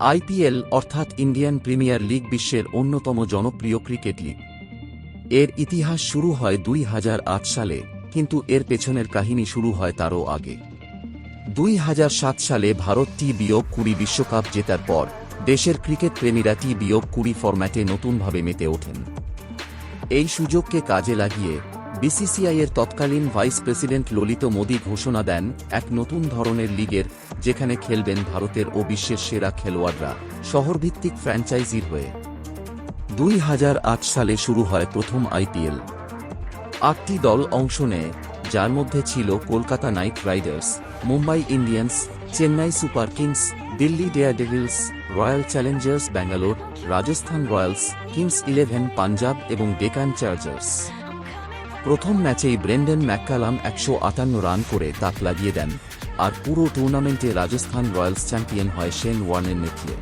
IPL অর্থাৎ Indian premier league বিশ্বের অন্যতম জনপ্রিয় ক্রিকেট লিগ। এর ইতিহাস শুরু হয় দুই হাজার আট সালে, কিন্তু এর পেছনের কাহিনী শুরু হয় তারও আগে। দুই হাজার সাত সালে ভারত টি বিয়োগ কুড়ি বিশ্বকাপ জেতার পর, দেশের ক্রিকেট প্রেমীরা টি বিয়োগ কুড়ি ফরম্যাটে নতুনভাবে মেতে ওঠেন। এই সুযোগকে কাজে লাগিয়ে বিসিসিআইয়ের তৎকালীন ভাইস প্রেসিডেন্ট ললিত মোদী ঘোষণা দেন, এক নতুন ধরনের লিগের, যেখানে খেলবেন ভারতের ও বিশ্বের সেরা খেলোয়াড়রা, শহরভিত্তিক ফ্র্যাঞ্চাইজির হয়ে। দুই হাজার আট সালে শুরু হয় প্রথম আইপিএল আটটি দল অংশ নেয়, যার মধ্যে ছিল Kolkata Knight Riders, Mumbai Indians, Chennai Super Kings, Delhi Daredevils, Royal Challengers Bangalore, Rajasthan Royals, Kings Eleven Punjab এবং ডেকান চার্জার্স। প্রথম ম্যাচেই ব্রেন্ডেন ম্যাককালাম একশো আটান্ন রান করে তাক লাগিয়ে দেন, আর পুরো টুর্নামেন্টে রাজস্থান রয়্যালস চ্যাম্পিয়ন হয় শেন ওয়ার্নের নেতৃত্বে।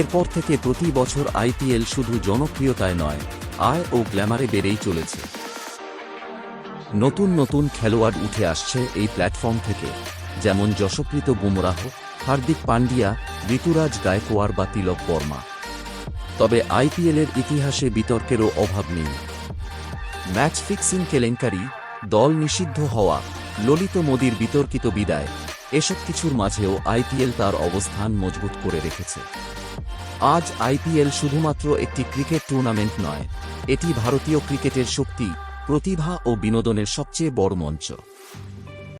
এরপর থেকে প্রতি বছর আইপিএল শুধু জনপ্রিয়তায় নয়, আয় ও গ্ল্যামারে বেড়েই চলেছে। নতুন নতুন খেলোয়াড় উঠে আসছে এই প্ল্যাটফর্ম থেকে, যেমন যশপ্রীত বুমরাহ, হার্দিক পান্ডিয়া ঋতুরাজ গায়কোয়ার বা তিলক বর্মা। তবে আইপিএলের ইতিহাসে বিতর্কেরও অভাব নেই। ম্যাচ ফিক্সিং কেলেঙ্কারি, দল নিষিদ্ধ হওয়া, ললিত মোদীর বিতর্কিত বিদায়, এসব কিছুর মাঝেও আইপিএল তার অবস্থান মজবুত করে রেখেছে। আজ আইপিএল শুধুমাত্র একটি ক্রিকেট টুর্নামেন্ট নয়, এটি ভারতীয় ক্রিকেটের শক্তি, প্রতিভা ও বিনোদনের সবচেয়ে বড় মঞ্চ।